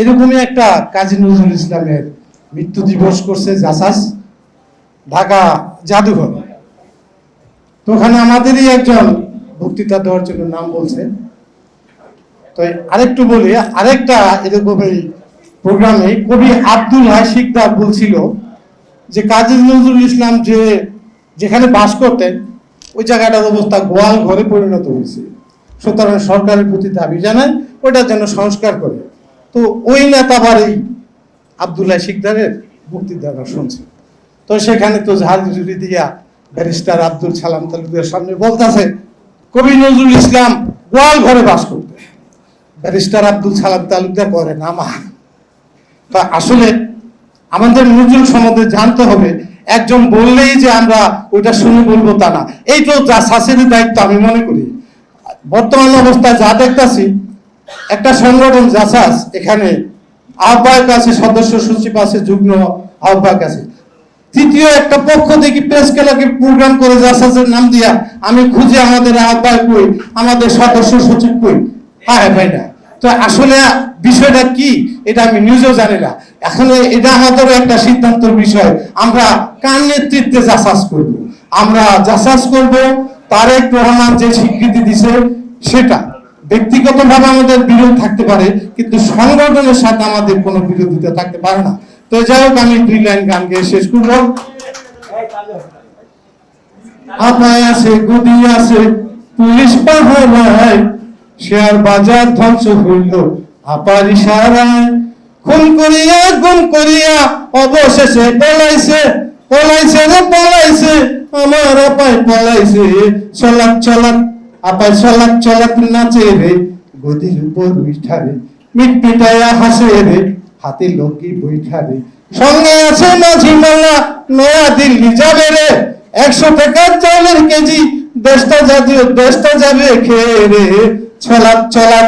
এরকমই একটা কাজী নজরুল ইসলামের মৃত্যু দিবস করছে জাসাস, ঢাকা জাদুঘর। তো ওখানে আমাদেরই একজন বক্তৃতা দেওয়ার জন্য নাম বলছে। তো আরেকটু বলি, আরেকটা এরকম প্রোগ্রামে কবি আব্দুল হাই শিকদার বলছিল যে, কাজী নজরুল ইসলাম যে, যেখানে বাস করতেন, ওই জায়গাটার অবস্থা গোয়াল ঘরে পরিণত হয়েছে। সুতরাং সরকারের প্রতি দাবি জানায়, ওটা যেন সংস্কার করে। তো ওই নেতা বাড়ি আবদুল্লাহ শিকদারের বক্তৃতাটা শুনছে। তো সেখানে তো ঝাল জুড়ি দিয়া ব্যারিস্টার আব্দুল সালাম তালুকের সামনে বলতেছে, কবি নজরুল ইসলাম গোয়াল ঘরে বাস করতে। ব্যারিস্টার আব্দুল সালাম তালুকদার করে মা। তা আসলে আমাদের নজরুল সম্বন্ধে জানতে হবে, একজন বললেই যে আমরা ওইটা শুনে বলব তা না। এই তো যা দায়িত্ব আমি মনে করি। বর্তমান অবস্থায় যা দেখতাছি একটা সংগঠন জাসাস এখানে আহ্বায়ক আছে, সদস্য সচিব আছে, যুগ্ম আহ্বায়ক আছে। তৃতীয়, একটা পক্ষ দেখি প্রেস ক্লাবে প্রোগ্রাম করে জাসাসের নাম দিয়া আমি খুঁজে আমাদের আহ্বায়ক কই, আমাদের সদস্য সচিব কই। হ্যাঁ ভাই না তো আসলে বিষয়টা কি, এটা আমি নিজেও জানি না। এখন এটা আমাদেরও একটা সিদ্ধান্তের বিষয়। আমরা কার নেতৃত্বে জাসাস করব? আমরা জাসাস করব তারেক রহমান যে স্বীকৃতি দিছে, সেটা। ব্যক্তিগতভাবে আমাদের বিরোধ থাকতে পারে, কিন্তু সংগঠনের সাথে আমাদের কোনো বিরোধিতা থাকতে পারে না। তো যাই হোক, আমি দুই লাইন গান গেয়ে শেষ করব। আপায় আছে, গদি আছে, পুলিশ পাহারায়, শেয়ার বাজার ধ্বংস হইল, আপার ইশারায়। খুন করিয়া, গুম করিয়া, অবশেষে পলাইছে পলাইছে রে পলাইছে, আমার আপায় পলাইছে। চলাক চলাক আপায় চলাক চলাক নাচে রে, গদির উপর উঠা রে মিট পিটাইয়া হাসে রে, হাতে লোকি বৈঠা রে। সঙ্গে আছে মাঝি মাল্লা নয়া দিল্লি যাবে রে, একশো টাকার চাউলের কেজি, দেশটা জাতীয় দেশটা যাবে খেয়ে রে। ছলাপ ছলাপ